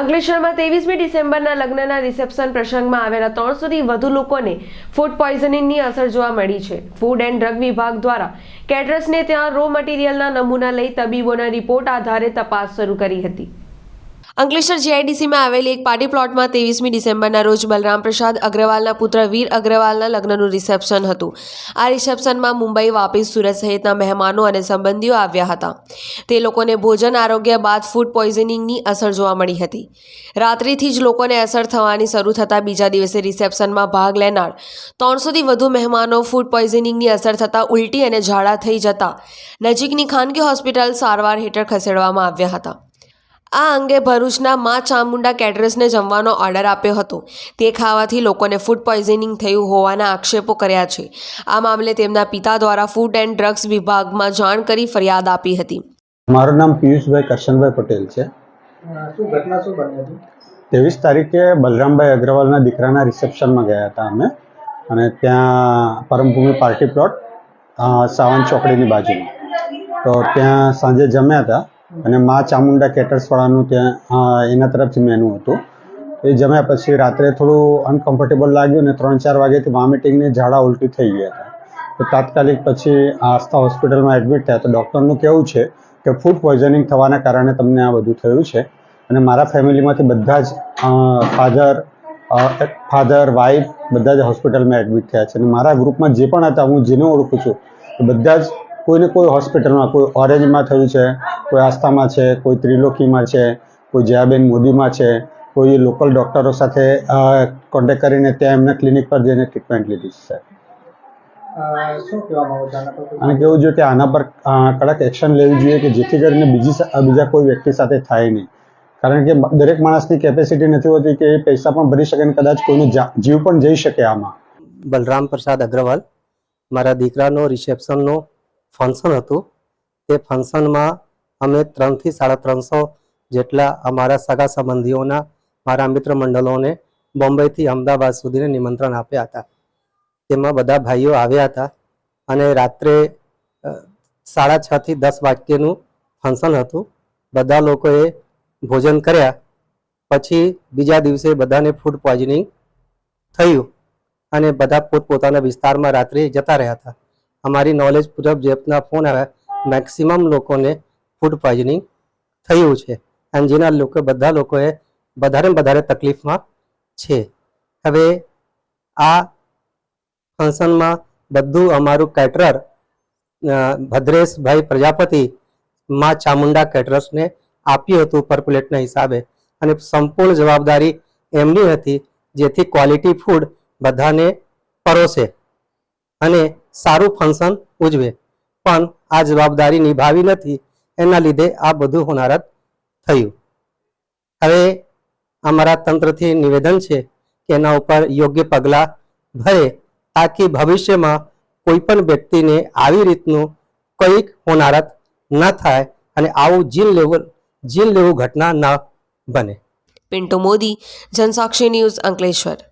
અંકલેશ્વરમાં ત્રેવીસમી ડિસેમ્બરના લગ્નના રિસેપ્શન પ્રસંગમાં આવેલા ત્રણસોથી વધુ લોકોને ફૂડ પોઈઝનિંગની અસર જોવા મળી છે. ફૂડ એન્ડ ડ્રગ વિભાગ દ્વારા કેટરર્સને ત્યાં રો મટીરિયલના નમૂના લઈ તબીબોના રિપોર્ટ આધારે તપાસ શરૂ કરી હતી. અંકલેશ્વર જીઆઈડીસીમાં આવેલી એક પાર્ટી પ્લોટમાં ત્રેવીસમી ડિસેમ્બરના રોજ બલરામ પ્રસાદ અગ્રવાલના પુત્ર વીર અગ્રવાલના લગ્નનું રિસેપ્શન હતું. આ રિસેપ્શનમાં મુંબઈ વાપી સુરત સહિતના મહેમાનો અને સંબંધીઓ આવ્યા હતા. તે લોકોને ભોજન, આરોગ્ય, બાદ ફૂડ પોઈઝનિંગની અસર જોવા મળી હતી. રાત્રિથી જ લોકોને અસર થવાની શરૂ થતાં બીજા દિવસે રિસેપ્શનમાં ભાગ લેનાર ત્રણસોથી વધુ મહેમાનો ફૂડ પોઈઝનિંગની અસર થતાં ઉલટી અને ઝાડા થઈ જતા નજીકની ખાનગી હોસ્પિટલ સારવાર હેઠળ ખસેડવામાં આવ્યા હતા. આ અંગે ભરૂચના મા ચામુંડા કેટરર્સને જમવાનો ઓર્ડર આપ્યો હતો. તે ખાવાથી લોકોને ફૂડ પોઈઝનિંગ થયું હોવાના આક્ષેપો કર્યા છે. આ મામલે તેમના પિતા દ્વારા ફૂડ એન્ડ ડ્રગ્સ વિભાગમાં જાણ કરી ફરિયાદ આપી હતી. મારું નામ પિયુષભાઈ કરશનભાઈ પટેલ છે. અ, શું ઘટના શું બની હતી? ત્રેવીસ તારીખે બલરામભાઈ અગ્રવાલના દીકરાના રિસેપ્શનમાં ગયા હતા અમે. અને ત્યાં પરમભૂમિ પાર્ટી પ્લોટ સાવન સાવંત ચોકડીની બાજુમાં. તો ત્યાં સાંજે જમ્યા હતા. અને મા ચામુંડા કેટર્સવાળાનું ત્યાં એના તરફથી મેનુ હતું. એ જમ્યા પછી રાત્રે થોડું અનકમ્ફર્ટેબલ લાગ્યું ને ત્રણ ચાર વાગ્યાથી વોમિટિંગને ઝાડા ઉલટી થઈ ગયા હતા. તો તાત્કાલિક પછી આસ્થા હોસ્પિટલમાં એડમિટ થયા. તો ડૉક્ટરનું કહેવું છે કે ફૂડ પોઈઝનિંગ થવાના કારણે તમને આ બધું થયું છે. અને મારા ફેમિલીમાંથી બધા જ ફાધર ફાધર વાઈફ બધા જ હોસ્પિટલમાં એડમિટ થયા છે. અને મારા ગ્રુપમાં જે પણ હતા, હું જેને ઓળખું છું બધા જ કોઈને કોઈ હોસ્પિટલમાં કોઈ ઓરેન્જમાં થયું છે કોઈ આસ્થામાં છે કોઈ ત્રિલોકીમાં છે કોઈ જયાબેન મોદીમાં છે કોઈ લોકલ ડૉક્ટરો સાથે કોન્ટેક્ટ કરીને ત્યાં એમને ક્લિનિક પર જઈને ટ્રીટમેન્ટ લીધી છે અને કેવું જોઈએ કે આના પર કડક એક્શન લેવી જોઈએ કે જેથી કરીને બીજી બીજા કોઈ વ્યક્તિ સાથે થાય નહીં. કારણ કે દરેક માણસની કેપેસિટી નથી હોતી કે એ પૈસા પણ ભરી શકે અને કદાચ કોઈનો જીવ પણ જઈ શકે આમાં. બલરામ પ્રસાદ અગ્રવાલ મારા દીકરાનો રિસેપ્શનનું ફંક્શન હતું. તે ફંક્શનમાં અમે ત્રણથી સાડા ત્રણસો જેટલા અમારા સગા સંબંધીઓના, મારા મિત્ર મંડળોને બોમ્બેથી અમદાવાદ સુધીને નિમંત્રણ આપ્યા હતા. તેમાં બધા ભાઈઓ આવ્યા હતા અને રાત્રે સાડા છથી દસ વાગ્યેનું ફંક્શન હતું. બધા લોકોએ ભોજન કર્યા. પછી બીજા દિવસે બધાને ફૂડ પોઈઝનિંગ થયું અને બધા પોતપોતાના વિસ્તારમાં રાત્રે જતા રહ્યા હતા. અમારી નોલેજ મુજબ જેટના ફોન આવ્યા મેક્સિમમ લોકોને ફૂડ પોઈઝનિંગ થયું છે. અને જેના લોકો, બધા લોકોએ વધારે વધારે તકલીફમાં છે. હવે આ ફંક્શનમાં બધું અમારું કેટરર ભદ્રેશભાઈ પ્રજાપતિ માં ચામુંડા કેટરર્સને આપ્યું હતું પર પ્લેટના હિસાબે. અને સંપૂર્ણ જવાબદારી એમની હતી, જેથી ક્વોલિટી ફૂડ બધાને પરોસે. અને સારું ફંક્શન ઉજવે. પણ આ જવાબદારી નિભાવી નથી, એના લીધે આ બધું હોનારત થયું. હવે અમારા તંત્રથી નિવેદન છે કે એના ઉપર યોગ્ય પગલાં ભરે, તાકી ભવિષ્યમાં કોઈ પણ વ્યક્તિને આવી રીતનું કંઈક હોનારત ન થાય અને આવું જીલ લેવું જીલ લેવું ઘટના ન બને. પિન્ટુ મોદી, જનસાક્ષી ન્યૂઝ અંકલેશ્વર.